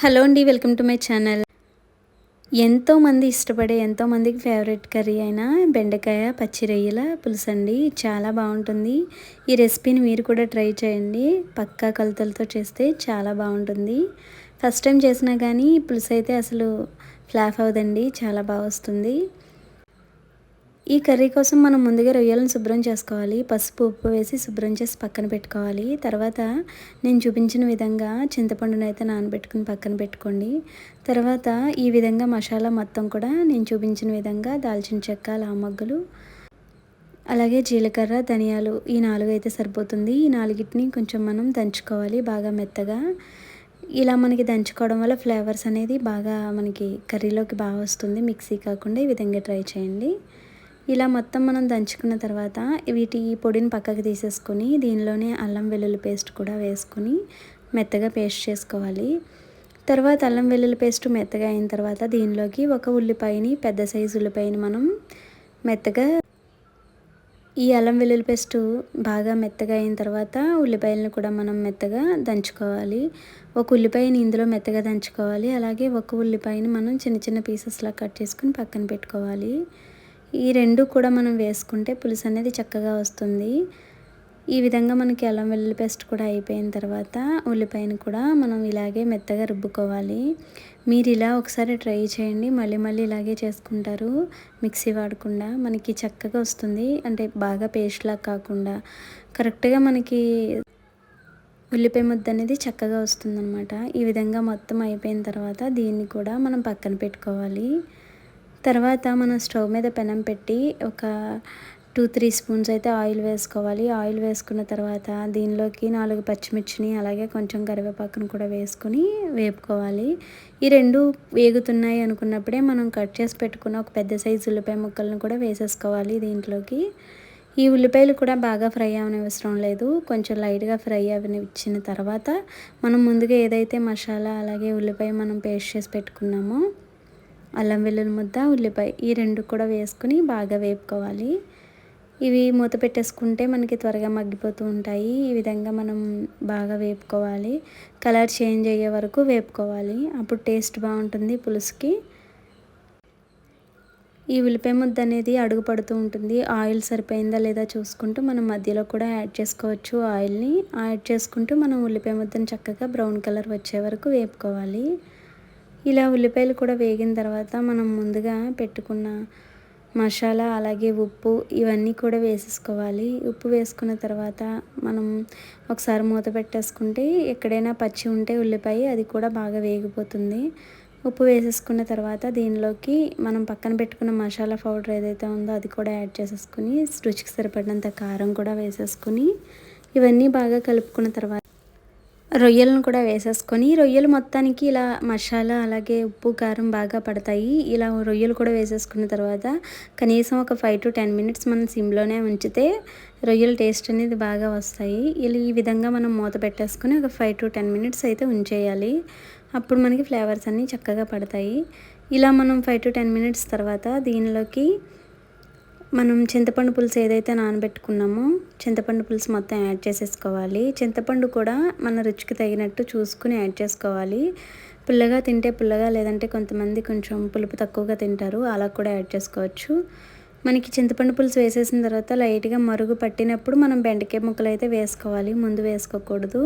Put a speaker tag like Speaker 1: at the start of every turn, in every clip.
Speaker 1: Hello అండి welcome to my channel. ఎంతోమంది ఇష్టపడే ఎంతోమందికి ఫేవరెట్ కర్రీ అయిన బెండకాయ పచ్చి రొయ్యల పులుసు అండి చాలా బాగుంటుంది. ఈ రెసిపీని మీరు కూడా ట్రై చేయండి. పక్కా కొలతలతో చేస్తే చాలా బాగుంటుంది. ఫస్ట్ టైం చేసినా కానీ పులుసు అయితే అసలు ఫ్లాఫ్ అవ్వదండి. చాలా బాగా వస్తుంది. ఈ కర్రీ కోసం మనం ముందుగా రొయ్యలను శుభ్రం చేసుకోవాలి. పసుపు ఉప్పు వేసి శుభ్రం చేసి పక్కన పెట్టుకోవాలి. తర్వాత నేను చూపించిన విధంగా చింతపండును అయితే నానబెట్టుకుని పక్కన పెట్టుకోండి. తర్వాత ఈ విధంగా మసాలా మొత్తం కూడా నేను చూపించిన విధంగా దాల్చిన చెక్క లామగ్గులు అలాగే జీలకర్ర ధనియాలు ఈ నాలుగు అయితే సరిపోతుంది. ఈ నాలుగిటిని కొంచెం మనం దంచుకోవాలి బాగా మెత్తగా. ఇలా మనకి దంచుకోవడం వల్ల ఫ్లేవర్స్ అనేది బాగా మనకి కర్రీలోకి బాగా వస్తుంది. మిక్సీ కాకుండా ఈ విధంగా ట్రై చేయండి. ఇలా మొత్తం మనం దంచుకున్న తర్వాత వీటి పొడిని పక్కకి తీసేసుకొని దీనిలోనే అల్లం వెల్లుల్లి పేస్ట్ కూడా వేసుకొని మెత్తగా పేస్ట్ చేసుకోవాలి. తర్వాత అల్లం వెల్లుల్లి పేస్ట్ మెత్తగా అయిన తర్వాత దీనిలోకి ఒక ఉల్లిపాయని పెద్ద సైజు ఉల్లిపాయని మనం మెత్తగా ఈ అల్లం వెల్లుల్లి పేస్ట్ బాగా మెత్తగా అయిన తర్వాత ఉల్లిపాయలను కూడా మనం మెత్తగా దంచుకోవాలి. ఒక ఉల్లిపాయని ఇందులో మెత్తగా దంచుకోవాలి. అలాగే ఒక ఉల్లిపాయని మనం చిన్న చిన్న పీసెస్లా కట్ చేసుకుని పక్కన పెట్టుకోవాలి. ఈ రెండు కూడా మనం వేసుకుంటే పులుసు అనేది చక్కగా వస్తుంది. ఈ విధంగా మనకి అల్లం వెల్లుల్లి పేస్ట్ కూడా అయిపోయిన తర్వాత ఉల్లిపాయను కూడా మనం ఇలాగే మెత్తగా రుబ్బుకోవాలి. మీరు ఇలా ఒకసారి ట్రై చేయండి. మళ్ళీ మళ్ళీ ఇలాగే చేసుకుంటారు. మిక్సీ వాడకుండా మనకి చక్కగా వస్తుంది. అంటే బాగా పేస్ట్లా కాకుండా కరెక్ట్గా మనకి ఉల్లిపాయ ముద్ద అనేది చక్కగా వస్తుందన్నమాట. ఈ విధంగా మొత్తం అయిపోయిన తర్వాత దీన్ని కూడా మనం పక్కన పెట్టుకోవాలి. తర్వాత మనం స్టవ్ మీద పెనం పెట్టి ఒక టూ త్రీ స్పూన్స్ అయితే ఆయిల్ వేసుకోవాలి. ఆయిల్ వేసుకున్న తర్వాత దీనిలోకి నాలుగు పచ్చిమిర్చిని అలాగే కొంచెం కరివేపాకును కూడా వేసుకొని వేపుకోవాలి. ఈ రెండు వేగుతున్నాయి అనుకున్నప్పుడే మనం కట్ చేసి పెట్టుకున్న ఒక పెద్ద సైజు ఉల్లిపాయ ముక్కలను కూడా వేసేసుకోవాలి దీంట్లోకి. ఈ ఉల్లిపాయలు కూడా బాగా ఫ్రై అవనవసరం లేదు. కొంచెం లైట్గా ఫ్రై అవనిచ్చిన తర్వాత మనం ముందుగా ఏదైతే మసాలా అలాగే ఉల్లిపాయ మనం పేస్ట్ చేసి పెట్టుకున్నామో అల్లం వెల్లుల్లి ముద్ద ఉల్లిపాయ ఈ రెండు కూడా వేసుకుని బాగా వేపుకోవాలి. ఇవి మూత పెట్టేసుకుంటే మనకి త్వరగా మగ్గిపోతూ ఉంటాయి. ఈ విధంగా మనం బాగా వేపుకోవాలి. కలర్ చేంజ్ అయ్యే వరకు వేపుకోవాలి. అప్పుడు టేస్ట్ బాగుంటుంది పులుసుకి. ఈ ఉల్లిపాయ ముద్ద అనేది అడుగు పడుతూ ఉంటుంది. ఆయిల్ సరిపోయిందా లేదా చూసుకుంటూ మనం మధ్యలో కూడా యాడ్ చేసుకోవచ్చు ఆయిల్ని. యాడ్ చేసుకుంటూ మనం ఉల్లిపాయ ముద్దను చక్కగా బ్రౌన్ కలర్ వచ్చే వరకు వేపుకోవాలి. ఇలా ఉల్లిపాయలు కూడా వేగిన తర్వాత మనం ముందుగా పెట్టుకున్న మసాలా అలాగే ఉప్పు ఇవన్నీ కూడా వేసేసుకోవాలి. ఉప్పు వేసుకున్న తర్వాత మనం ఒకసారి మూత పెట్టేసుకుంటే ఎక్కడైనా పచ్చి ఉంటే ఉల్లిపాయ అది కూడా బాగా వేగిపోతుంది. ఉప్పు వేసేసుకున్న తర్వాత దీనిలోకి మనం పక్కన పెట్టుకున్న మసాలా పౌడర్ ఏదైతే ఉందో అది కూడా యాడ్ చేసేసుకుని రుచికి సరిపడినంత కారం కూడా వేసేసుకుని ఇవన్నీ బాగా కలుపుకున్న తర్వాత రొయ్యలను కూడా వేసేసుకొని రొయ్యలు మొత్తానికి ఇలా మసాలా అలాగే ఉప్పు కారం బాగా పడతాయి. ఇలా రొయ్యలు కూడా వేసేసుకున్న తర్వాత కనీసం ఒక ఫైవ్ టు టెన్ మినిట్స్ మనం సిమ్లోనే ఉంచితే రొయ్యల టేస్ట్ అనేది బాగా వస్తాయి. ఇలా ఈ విధంగా మనం మూత పెట్టేసుకొని ఒక ఫైవ్ టు టెన్ మినిట్స్ అయితే ఉంచేయాలి. అప్పుడు మనకి ఫ్లేవర్స్ అన్నీ చక్కగా పడతాయి. ఇలా మనం ఫైవ్ టు టెన్ మినిట్స్ తర్వాత దీనిలోకి మనం చింతపండు పులుసు ఏదైతే నానబెట్టుకున్నామో చింతపండు పులుసు మొత్తం యాడ్ చేసేసుకోవాలి. చింతపండు కూడా మన రుచికి తగినట్టు చూసుకుని యాడ్ చేసుకోవాలి. పుల్లగా తింటే పుల్లగా లేదంటే కొంతమంది కొంచెం పులుపు తక్కువగా తింటారు అలా కూడా యాడ్ చేసుకోవచ్చు. మనకి చింతపండు పులుసు వేసేసిన తర్వాత లైట్గా మరుగు పట్టినప్పుడు మనం బెండకాయ ముక్కలు అయితే వేసుకోవాలి. ముందు వేసుకోకూడదు.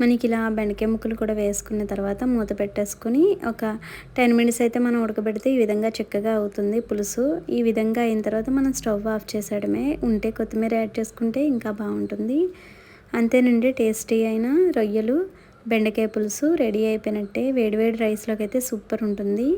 Speaker 1: మనకి ఇలా బెండకాయ ముక్కలు కూడా వేసుకున్న తర్వాత మూత పెట్టేసుకుని ఒక టెన్ మినిట్స్ అయితే మనం ఉడకబెడితే ఈ విధంగా చిక్కగా అవుతుంది పులుసు. ఈ విధంగా అయిన తర్వాత మనం స్టవ్ ఆఫ్ చేసేయడమే. ఉంటే కొత్తిమీర యాడ్ చేసుకుంటే ఇంకా బాగుంటుంది. అంతేనండి టేస్టీ అయిన రొయ్యలు. బెండకాయ పులుసు రెడీ అయిపోయినట్టే. వేడివేడి రైస్లోకి అయితే సూపర్ ఉంటుంది.